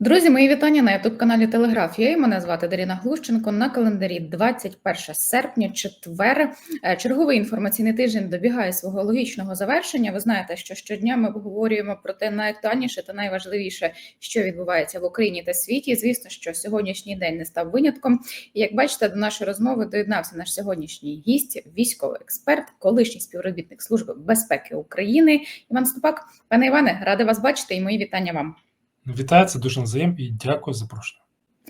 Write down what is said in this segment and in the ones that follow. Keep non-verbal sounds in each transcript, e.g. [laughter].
Друзі, мої вітання на youtube каналі Телеграфія. Мене звати Даріна Глущенко. На календарі 21 серпня, четвер. Е, Черговий інформаційний тиждень добігає свого логічного завершення. Ви знаєте, що щодня ми обговорюємо про те найактуальніше та найважливіше, що відбувається в Україні та світі. Звісно, що сьогоднішній день не став винятком. І як бачите, до нашої розмови доєднався наш сьогоднішній гість, військовий експерт, колишній співробітник служби безпеки України Іван Ступак. Пане Іване, рада вас бачити і мої вітання вам. Вітаю, це дуже назаєм і дякую за запрошення.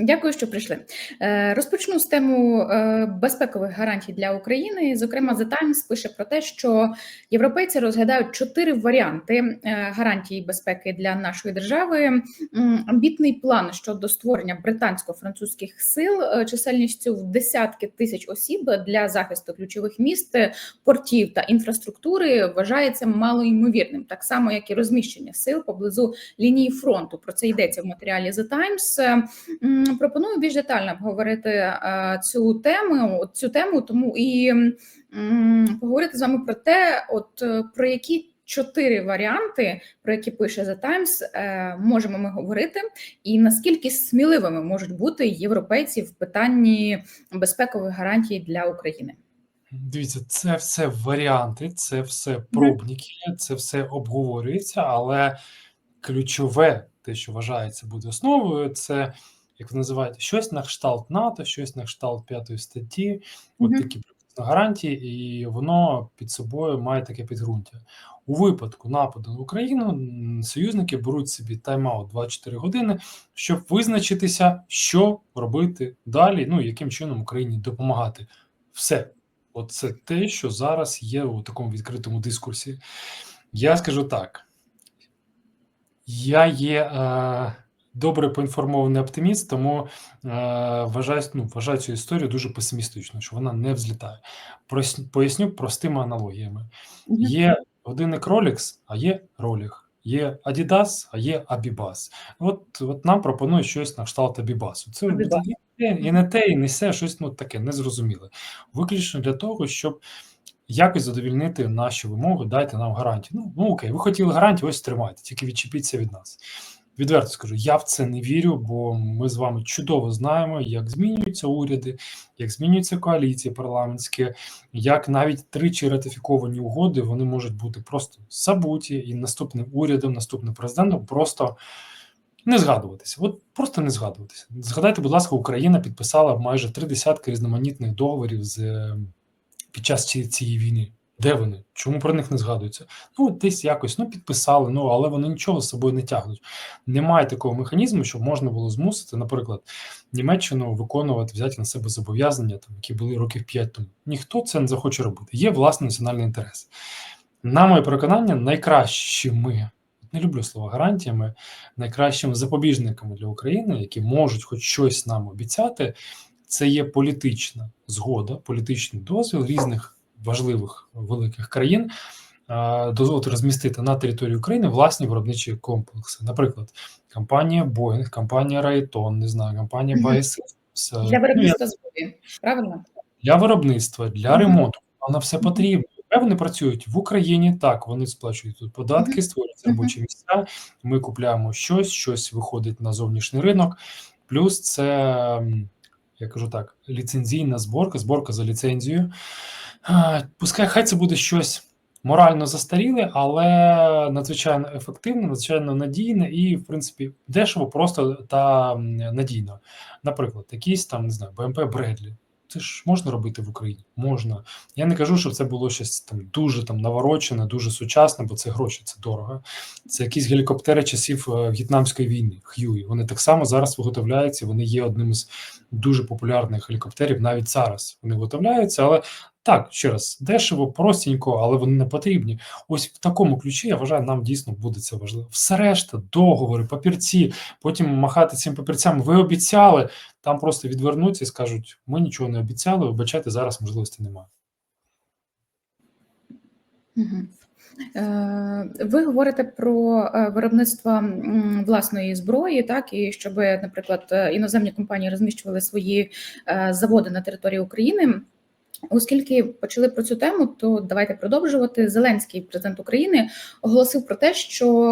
Дякую, що прийшли. Е, Розпочну з тему е, безпекових гарантій для України. Зокрема, The Times пише про те, що європейці розглядають чотири варіанти е, гарантій безпеки для нашої держави. Амбітний план щодо створення британсько-французьких сил чисельністю в десятки тисяч осіб для захисту ключових міст, портів та інфраструктури вважається малоймовірним, так само як і розміщення сил поблизу лінії фронту. Про це йдеться в матеріалі The Times. Пропоную більш детально обговорити е, цю тему. Цю тему, тому і поговорити з вами про те, от е, про які чотири варіанти, про які пише The Times, е, можемо ми говорити, і наскільки сміливими можуть бути європейці в питанні безпекових гарантій для України. Дивіться, це все варіанти, це все пробники, це все обговорюється, але ключове, те, що вважається буде основою, це як ви називаєте, щось на кшталт НАТО, щось на кшталт п'ятої статті, от такі приблизно гарантії, і воно під собою має таке підґрунтя. У випадку нападу на Україну союзники беруть собі тайм-аут 24 години, щоб визначитися, що робити далі, ну яким чином Україні допомагати. Все. Оце те, що зараз є у такому відкритому дискурсі. Я скажу так: я є е, добре поінформований оптиміст, тому е, вважаю, ну, вважаю цю історію дуже песимістичною, що вона не взлітає. Прос- поясню простими аналогіями. Є годинник Rolex, а є Rolex. Є Adidas, а є Abibas. От, от нам пропонують щось на кшталт Абібасу. Це Abibas. і, не- і не те, і не все, щось ну, таке незрозуміле. Виключно для того, щоб якось задовільнити наші вимоги, дайте нам гарантію. Ну, ну окей, ви хотіли гарантію, ось тримайте, тільки відчепіться від нас. Відверто скажу, я в це не вірю, бо ми з вами чудово знаємо, як змінюються уряди, як змінюються коаліції парламентські, як навіть тричі ратифіковані угоди вони можуть бути просто забуті, і наступним урядом, наступним президентом просто не згадуватися. От просто не згадуватися. Згадайте, будь ласка, Україна підписала майже три десятки різноманітних договорів з під час цієї війни. Де вони? Чому про них не згадується? Ну, десь якось ну підписали, ну але вони нічого з собою не тягнуть. Немає такого механізму, щоб можна було змусити, наприклад, Німеччину виконувати, взяти на себе зобов'язання, там які були років 5 тому. Ніхто це не захоче робити. Є власний національний інтерес. На моє переконання, найкращими не люблю слово гарантіями, найкращими запобіжниками для України, які можуть хоч щось нам обіцяти, це є політична згода, політичний дозвіл різних важливих великих країн дозволити розмістити на території України власні виробничі комплекси. Наприклад, компанія Boeing, компанія Raytheon, не знаю, компанія. BASF. Для Ну, виробництва зброї, правильно? для виробництва, для ремонту. Воно все потрібно. Вони працюють в Україні. Так, вони сплачують тут податки, Мгм. робочі місця. Ми купляємо щось, щось виходить на зовнішній ринок. Плюс це, я кажу так, ліцензійна зборка, зборка за ліцензією. А, Пускай хай це буде щось морально застаріле, але надзвичайно ефективне, надзвичайно надійне і, в принципі, дешево, просто та надійно. Наприклад, якийсь там, не знаю, БМП Бредлі. Це ж можна робити в Україні? Можна. Я не кажу, щоб це було щось там дуже там наворочене, дуже сучасне, бо це гроші, це дорого. Це якісь гелікоптери часів е, В'єтнамської війни, Х'юї. Вони так само зараз виготовляються. Вони є одним з дуже популярних гелікоптерів навіть зараз. Вони виготовляються, але так, ще раз, дешево, простенько, але вони не потрібні. Ось в такому ключі я вважаю, нам дійсно буде це важливо. Все решта, договори, папірці, потім махати цим папірцям. Ви обіцяли, там просто відвернуться і скажуть: ми нічого не обіцяли, вибачайте, зараз можливості немає. Мгм. Е, Ви говорите про е, виробництво власної зброї, так і щоб, наприклад, е, іноземні компанії розміщували свої заводи на території України. Оскільки почали про цю тему, то давайте продовжувати. Зеленський, президент України, оголосив про те, що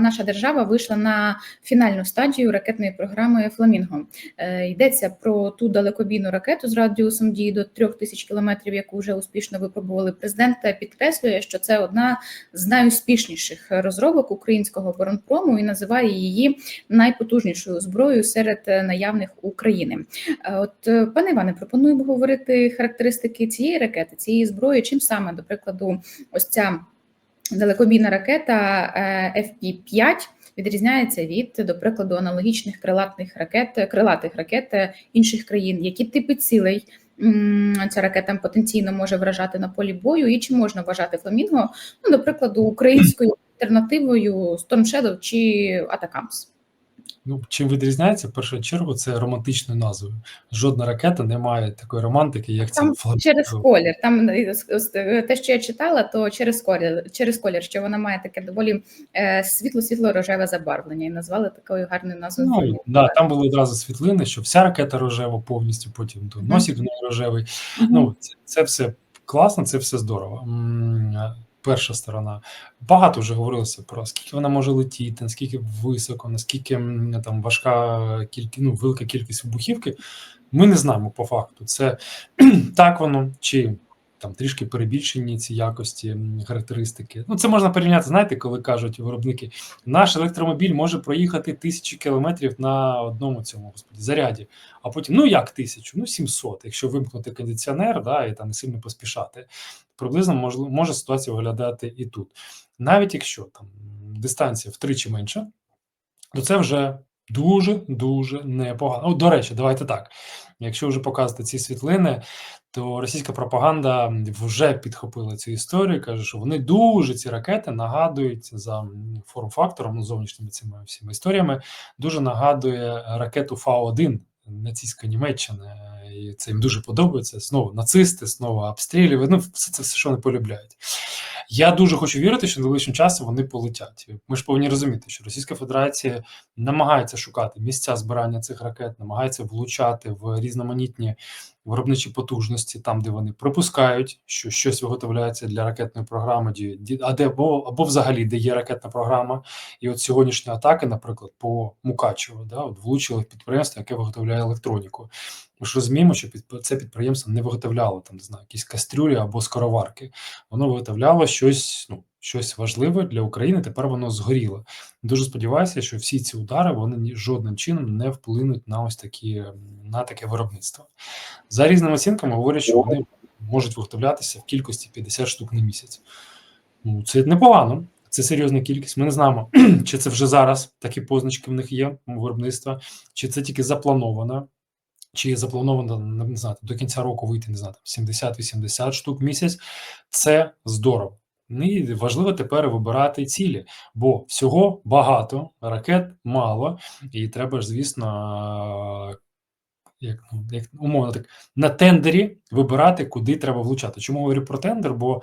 наша держава вийшла на фінальну стадію ракетної програми Фламінго. Е, Йдеться про ту далекобійну ракету з радіусом дії до трьох тисяч кілометрів, яку вже успішно випробували. Президент підкреслює, що це одна з найуспішніших розробок українського оборонпрому і називає її найпотужнішою зброєю серед наявних України. Е, От, е, пане Іване, пропоную обговорити характеристики цієї ракети, цієї зброї. Чим саме, до прикладу, ось ця далекобійна ракета е, FP-5 відрізняється від, до прикладу, аналогічних крилатих ракет, крилатих ракет е, інших країн, які типи цілей ця ракета потенційно може вражати на полі бою, і чи можна вважати фламінго, ну, до прикладу, українською [clears throat] альтернативою Storm Shadow чи Atacams? Ну, чим відрізняється, в першу чергу, це романтичною назвою. Жодна ракета не має такої романтики, як Там фламінго. через колір. Там е, те, що я читала, то через колір, через колір, що вона має таке доволі е, світло-світло рожеве забарвлення, і назвали такою гарною назвою. Ну, да, там були одразу світлини, що вся ракета рожева повністю, потім то носик в неї рожевий. Ну, це, це все класно, це все здорово. Перша сторона. Багато вже говорилося про скільки вона може летіти, наскільки високо, наскільки там важка кількість, ну, велика кількість вибухівки. Ми не знаємо по факту. Це [clears throat] так воно чи там трішки перебільшені ці якості, характеристики. Ну, це можна порівняти, знаєте, коли кажуть виробники, наш електромобіль може проїхати тисячу кілометрів на одному цьому господі заряді. А потім, ну як тисячу? Ну 700, якщо вимкнути кондиціонер, да, і там сильно поспішати. Приблизно може, може ситуація виглядати і тут. Навіть якщо там дистанція втричі менша, то це вже дуже дуже непогано. Ну, до речі, давайте так. Якщо вже показати ці світлини, то російська пропаганда вже підхопила цю історію. каже, що вони дуже ці ракети нагадують за форм-фактором, ну, зовнішніми цими всіма історіями, дуже нагадує ракету Фау-1 нацистської Німеччини. І це їм дуже подобається. Знову нацисти, знову обстрілювати. Ну, все це все, що вони полюбляють. Я дуже хочу вірити, що найближчим часом вони полетять. Ми ж повинні розуміти, що Російська Федерація намагається шукати місця збирання цих ракет, намагається влучати в різноманітні виробничі потужності, там, де вони припускають, що щось виготовляється для ракетної програми, а де або, або взагалі де є ракетна програма. І от сьогоднішні атаки, наприклад, по Мукачево, да, от влучили в підприємство, яке виготовляє електроніку. Ми ж розуміємо, що під це підприємство не виготовляло там, не знаю, якісь кастрюлі або скороварки. Воно виготовляло щось, ну, щось важливе для України. Тепер воно згоріло. Дуже сподіваюся, що всі ці удари вони жодним чином не вплинуть на ось такі на таке виробництво. За різними оцінками говорять, що вони можуть виготовлятися в кількості 50 штук на місяць. Ну, це непогано. Це серйозна кількість. Ми не знаємо, [clears throat] чи це вже зараз такі позначки в них є виробництва, чи це тільки заплановано, чи заплановано не знаю, до кінця року вийти, не знаю, там 70-80 штук в місяць. Це здорово. Ну, І важливо тепер вибирати цілі, бо всього багато, ракет мало, і треба ж, звісно, як, ну, як умовно так на тендері вибирати, куди треба влучати. Чому говорю про тендер? Бо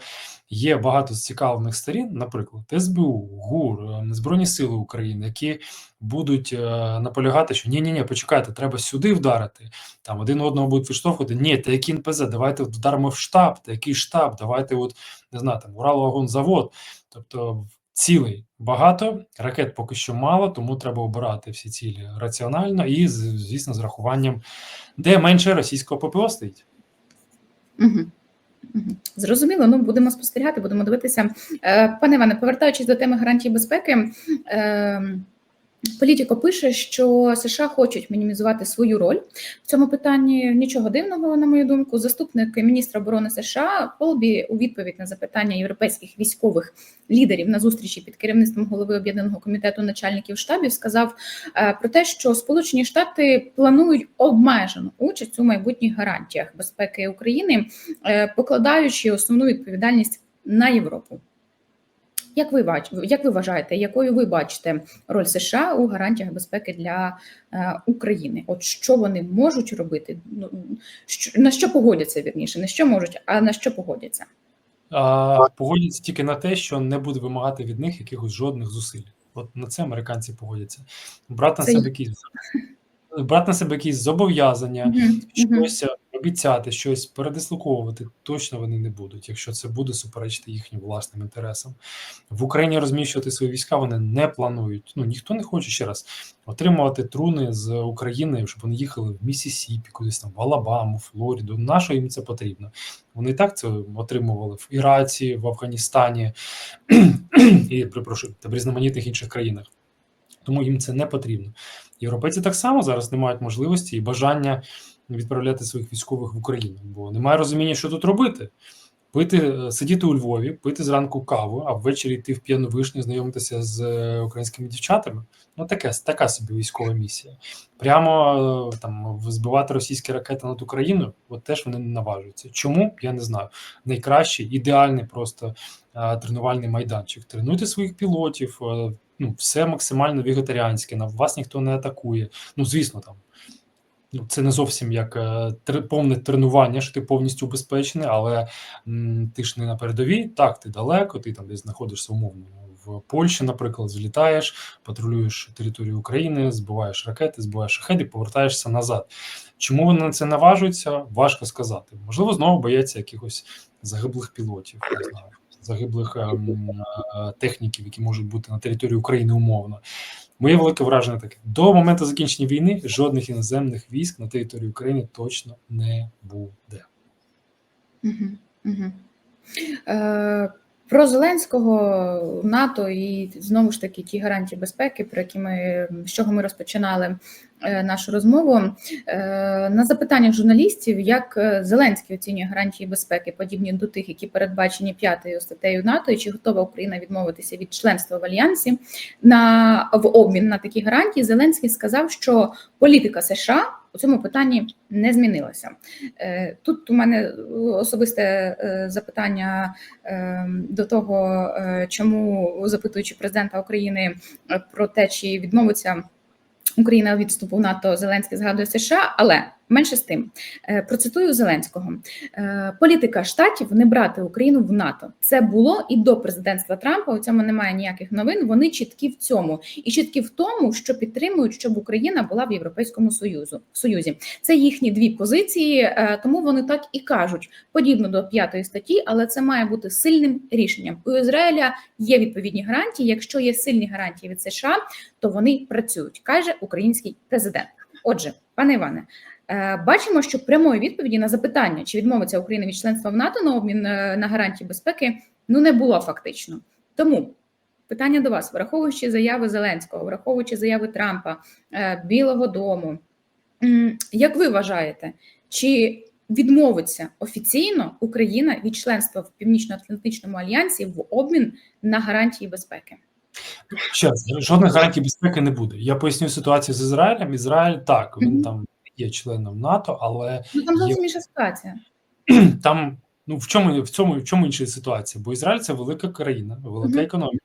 є багато зацікавлених сторін, наприклад, СБУ, ГУР, е, Збройні Сили України, які будуть е, наполягати, що ні, ні, ні, почекайте, треба сюди вдарити. Там один одного будуть відштовхувати. Ні, та який НПЗ, давайте вдаримо в штаб, та який штаб, давайте, от не знаю, там Уралвагонзавод. Тобто цілей багато, ракет поки що мало, тому треба обирати всі цілі раціонально і, звісно, з рахуванням, де менше російського ППО стоїть. Зрозуміло, ну будемо спостерігати, будемо дивитися. Е, Пане Іване, повертаючись до теми гарантії безпеки, е, Політіко пише, що США хочуть мінімізувати свою роль в цьому питанні. Нічого дивного, на мою думку. Заступник міністра оборони США Полбі у відповідь на запитання європейських військових лідерів на зустрічі під керівництвом голови об'єднаного комітету начальників штабів сказав е, про те, що Сполучені Штати планують обмежену участь у майбутніх гарантіях безпеки України, е, покладаючи основну відповідальність на Європу. Як ви бач, як ви вважаєте, якою ви бачите роль США у гарантіях безпеки для е, України? От що вони можуть робити? Ну що, на що погодяться вірніше, не що можуть, а на що погодяться? А, погодяться тільки на те, що не буде вимагати від них якихось жодних зусиль. От на це американці погодяться. Брати на Це себе якісь брати на себе якісь зобов'язання, Мгм, мгм. щось обіцяти щось передислоковувати точно вони не будуть, якщо це буде суперечити їхнім власним інтересам. В Україні розміщувати свої війська вони не планують. Ну ніхто не хоче ще раз отримувати труни з України, щоб вони їхали в Місісіпі, кудись там в Алабаму, Флориду. На що їм це потрібно? Вони і так це отримували в Іраці, в Афганістані і припрошую та в різноманітних інших країнах. Тому їм це не потрібно. Європейці так само зараз не мають можливості і бажання відправляти своїх військових в Україну, бо немає розуміння, що тут робити. Пити, е, сидіти у Львові, пити зранку каву, а ввечері йти в п'яну вишню, знайомитися з е, українськими дівчатами. Ну, таке, така собі військова місія. Прямо е, там збивати російські ракети над Україною, от теж вони не наважуються. Чому? Я не знаю. Найкращий, ідеальний просто е, тренувальний майданчик. Тренуйте своїх пілотів, е, ну, все максимально вегетаріанське, на вас ніхто не атакує. Ну, звісно, там. Ну, це не зовсім як е, повне тренування, що ти повністю убезпечений, але м, ти ж не на передовій, так, ти далеко, ти там десь знаходишся умовно в Польщі, наприклад, злітаєш, патрулюєш територію України, збиваєш ракети, збиваєш шахеди, повертаєшся назад. Чому вони на це наважуються, важко сказати. Можливо, знову бояться якихось загиблих пілотів, не знаю, загиблих ем, е, техніків, які можуть бути на території України умовно. Моє велике враження таке: до моменту закінчення війни жодних іноземних військ на території України точно не буде. Угу, угу. Е, про Зеленського НАТО і знову ж таки ті гарантії безпеки, про які ми з чого ми розпочинали е, нашу розмову. Е, на запитання журналістів, як е, Зеленський оцінює гарантії безпеки, подібні до тих, які передбачені п'ятою статтею НАТО, і чи готова Україна відмовитися від членства в альянсі на в обмін на такі гарантії, Зеленський сказав, що політика США у цьому питанні не змінилася. Е, Тут у мене особисте е, запитання е, до того, чому запитуючи президента України про те, чи відмовиться Україна від вступу в НАТО, Зеленський згадує США, але менше з тим Е, процитую Зеленського: Е, політика штатів не брати Україну в НАТО. Це було і до президентства Трампа. У цьому немає ніяких новин. Вони чіткі в цьому, і чіткі в тому, що підтримують, щоб Україна була в Європейському Союзу Союзі. Це їхні дві позиції, е, тому вони так і кажуть, подібно до п'ятої статті, але це має бути сильним рішенням. У Ізраїля є відповідні гарантії. Якщо є сильні гарантії від США, то вони працюють, каже український президент. Отже, пане Іване. Е, Бачимо, що прямої відповіді на запитання, чи відмовиться Україна від членства в НАТО на обмін е, на гарантії безпеки, ну не було фактично. Тому питання до вас, враховуючи заяви Зеленського, враховуючи заяви Трампа, е, Білого Дому, як ви вважаєте, чи відмовиться офіційно Україна від членства в Північно-Атлантичному альянсі в обмін на гарантії безпеки? Ще раз, жодних гарантій безпеки не буде. Я поясню ситуацію з Ізраїлем. Ізраїль так, він Мгм. там є членом НАТО, але Ну там Є. зовсім інша ситуація. [clears throat] там ну в чому в цьому в чому інша ситуація? Бо Ізраїль це велика країна, велика Мгм. економіка,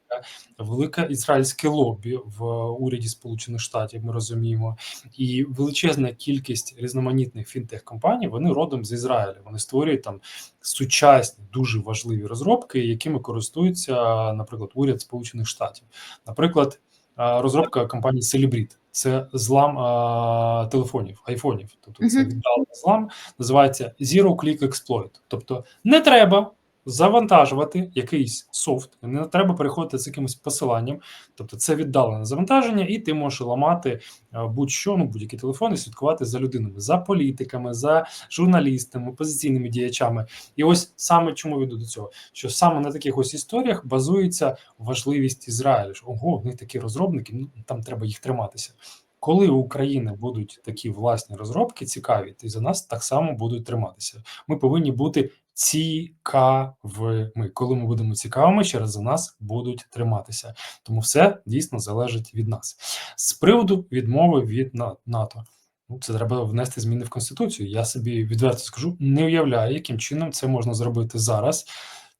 велика ізраїльське лобі в уряді Сполучених Штатів. Ми розуміємо, і величезна кількість різноманітних фінтех-компаній вони родом з Ізраїля. Вони створюють там сучасні, дуже важливі розробки, якими користується, наприклад, уряд Сполучених Штатів. Наприклад, розробка компанії Celebrit. Це злам а, телефонів, айфонів. Тобто це віддалений злам, називається Zero Click Exploit. Тобто не треба завантажувати якийсь софт, не треба переходити з якимось посиланням. Тобто це віддалене завантаження, і ти можеш ламати будь-що, ну будь-які телефони, слідкувати за людинами, за політиками, за журналістами, опозиційними діячами. І ось саме чому веду до цього, що саме на таких ось історіях базується важливість Ізраїлю. Що, Ого, в них такі розробники, ну там треба їх триматися. Коли у України будуть такі власні розробки цікаві, і за нас так само будуть триматися. Ми повинні бути цікавими. Коли ми будемо цікавими, через за нас будуть триматися. Тому все дійсно залежить від нас. З приводу відмови від НАТО. Ну, це треба внести зміни в конституцію. Я собі відверто скажу, не уявляю, яким чином це можна зробити зараз.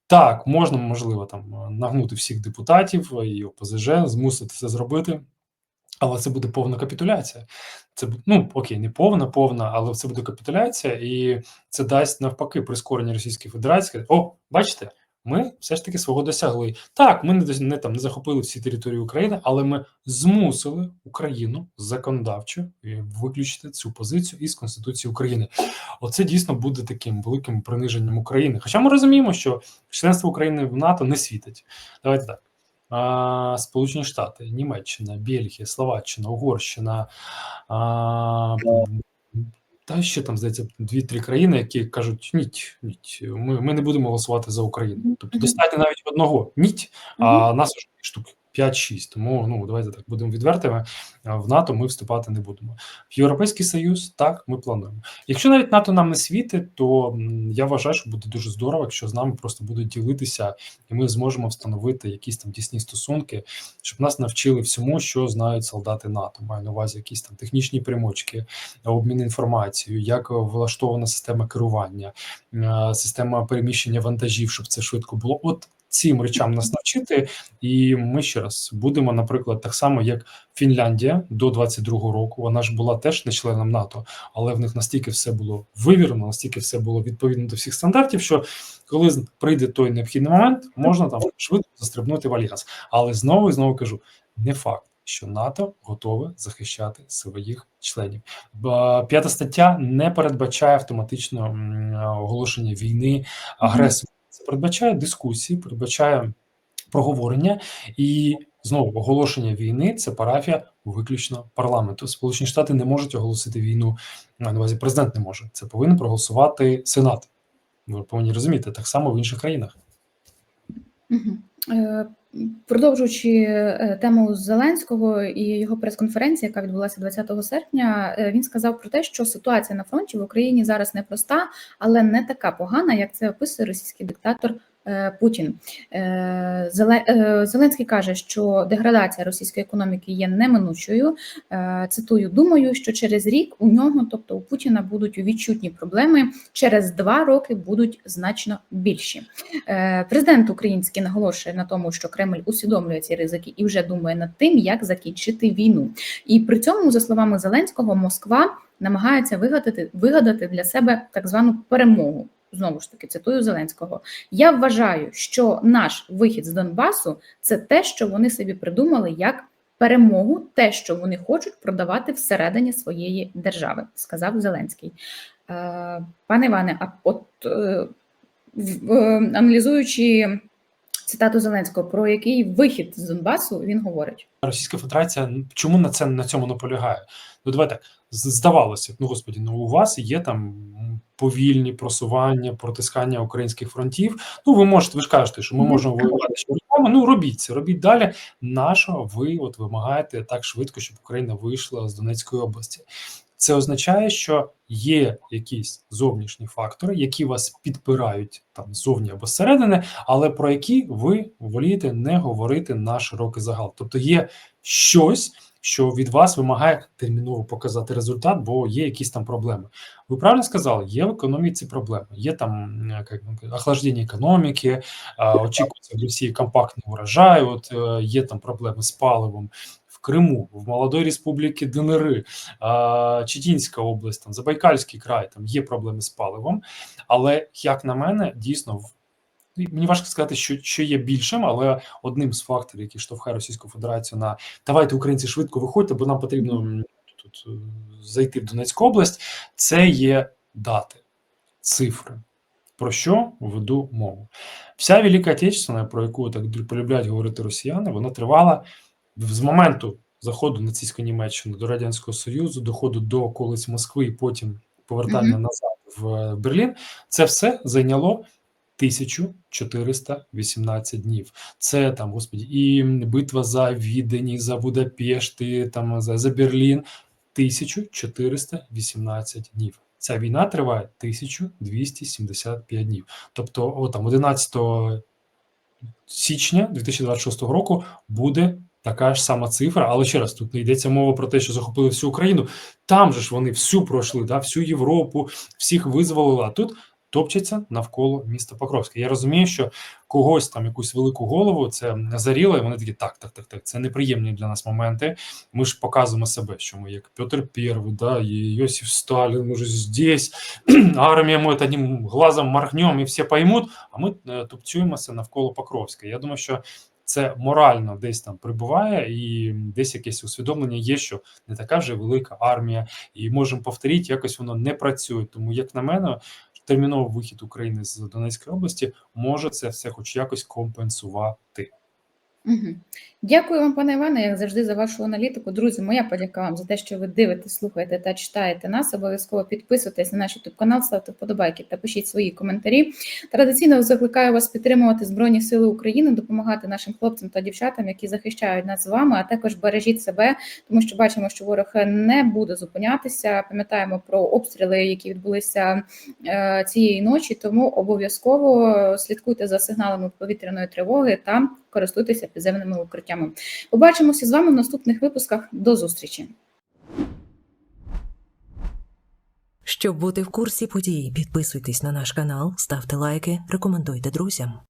Так, можна, можливо, там нагнути всіх депутатів і ОПЗЖ, змусити це зробити, але це буде повна капітуляція. Це ну окей, не повна, повна, але це буде капітуляція, і це дасть навпаки прискорення Російської Федерації. О, бачите, ми все ж таки свого досягли. Так, ми не, не там не захопили всі території України, але ми змусили Україну законодавчо е, виключити цю позицію із Конституції України. Оце дійсно буде таким великим приниженням України. Хоча ми розуміємо, що членство України в НАТО не світить. Давайте так. Сполучені Штати, Німеччина, Бельгія, Словаччина, Угорщина. А, та ще там, здається, дві-три країни, які кажуть: ніть, ніть, ми, ми не будемо голосувати за Україну. Тобто достатньо навіть одного ніть, а нас вже штук 5-6. Тому ну давайте так будемо відвертими. В НАТО ми вступати не будемо. В Європейський Союз так ми плануємо. Якщо навіть НАТО нам не світить, то я вважаю, що буде дуже здорово, якщо з нами просто будуть ділитися, і ми зможемо встановити якісь там тісні стосунки, щоб нас навчили всьому, що знають солдати НАТО. Маю на увазі якісь там технічні примочки, обмін інформацією, як влаштована система керування, е, система переміщення вантажів, щоб це швидко було. От цим речам нас навчити, і ми ще раз будемо, наприклад, так само як Фінляндія до 22-го року. Вона ж була теж не членом НАТО, але в них настільки все було вивірено, настільки все було відповідно до всіх стандартів, що коли прийде той необхідний момент, можна там швидко застрибнути в альянс. Але знову і знову кажу: не факт. Що НАТО готове захищати своїх членів, п'ята стаття не передбачає автоматично оголошення війни агресору. Це передбачає дискусії, передбачає проговорення і знову оголошення війни це парафія виключно парламенту. Сполучені Штати не можуть оголосити війну. На увазі президент не може. Це повинен проголосувати Сенат. Ви повинні розуміти так само в інших країнах. Продовжуючи е, тему Зеленського і його прес-конференції, яка відбулася 20 серпня, е, він сказав про те, що ситуація на фронті в Україні зараз непроста, але не така погана, як це описує російський диктатор Путін. Е, е, Зеленський каже, що деградація російської економіки є неминучою. Е, Цитую, думаю, що через рік у нього, тобто у Путіна, будуть відчутні проблеми. Через два роки будуть значно більші. Е, Президент український наголошує на тому, що Кремль усвідомлює ці ризики і вже думає над тим, як закінчити війну. І при цьому, за словами Зеленського, Москва намагається вигадати, вигадати для себе так звану перемогу. Знову ж таки, цитую Зеленського. Я вважаю, що наш вихід з Донбасу це те, що вони собі придумали як перемогу, те, що вони хочуть продавати всередині своєї держави, сказав Зеленський. Е, Пане Іване, а от е, е, аналізуючи цитату Зеленського, про який вихід з Донбасу він говорить. Російська Федерація чому на це на цьому наполягає? Ну давай так з- здавалося, ну господі, ну у вас є там повільні просування, протискання українських фронтів. Ну ви можете, ви ж кажете, що ми можемо воювати ще. Ну робіть це, робіть далі. Нащо ви от вимагаєте так швидко, щоб Україна вийшла з Донецької області? Це означає, що є якісь зовнішні фактори, які вас підпирають там ззовні або зсередини, але про які ви волієте не говорити на широкий загал. Тобто є щось, що від вас вимагає терміново показати результат, бо є якісь там проблеми. Ви правильно сказали, є в економіці проблеми, є там охлаждення економіки, очікується в Росії компактний урожай, от е, є там проблеми з паливом. Криму, в Молодої Республіки ДНР, а, Читінська область, там Забайкальський край, там є проблеми з паливом. Але як на мене, дійсно в Мені важко сказати, що, що є більшим, але одним з факторів, який штовхає Російську Федерацію на давайте українці швидко виходьте, бо нам потрібно тут е, зайти в Донецьку область. Це є дати, цифри. Про що веду мову? Вся Велика Отечественна, про яку так полюбляють говорити росіяни, вона тривала з моменту заходу нацистської Німеччини до Радянського Союзу, доходу до околиць Москви і потім повертання Мгм. назад в е, Берлін. Це все зайняло 1418 днів. Це там, господі, і битва за Відень, і за Будапешт, і там за, за Берлін. 1418 днів. Ця війна триває 1275 днів. Тобто, о, там 11 січня 2026 року буде така ж сама цифра. Але ще раз, тут не йдеться мова про те, що захопили всю Україну. Там же ж вони всю пройшли, да, всю Європу, всіх визволили. А тут топчеться навколо міста Покровська. Я розумію, що когось там якусь велику голову це заріло, і вони такі так, так, так, так. Це неприємні для нас моменти. Ми ж показуємо себе, що ми як Петр І, да, і Йосиф Сталін, ж здесь, [clears throat] армія ми одним глазом моргнем і всі поймуть, а ми е, тупцюємося навколо Покровська. Я думаю, що це морально десь там прибуває, і десь якесь усвідомлення є, що не така вже велика армія, і можемо повторити, якось воно не працює. Тому, як на мене, терміновий вихід України з Донецької області може це все хоч якось компенсувати. Угу. Дякую вам, пане Іване, як завжди, за вашу аналітику. Друзі, моя подяка вам за те, що ви дивитесь, слухаєте та читаєте нас. Обов'язково підписуйтесь на наш youtube канал, ставте вподобайки та пишіть свої коментарі. Традиційно закликаю вас підтримувати Збройні Сили України, допомагати нашим хлопцям та дівчатам, які захищають нас з вами, а також бережіть себе, тому що бачимо, що ворог не буде зупинятися. Пам'ятаємо про обстріли, які відбулися е, цієї ночі. Тому обов'язково слідкуйте за сигналами повітряної тривоги та користуйтеся підземними укриттями. Побачимося з вами в наступних випусках. До зустрічі! Щоб бути в курсі подій, підписуйтесь на наш канал, ставте лайки, рекомендуйте друзям.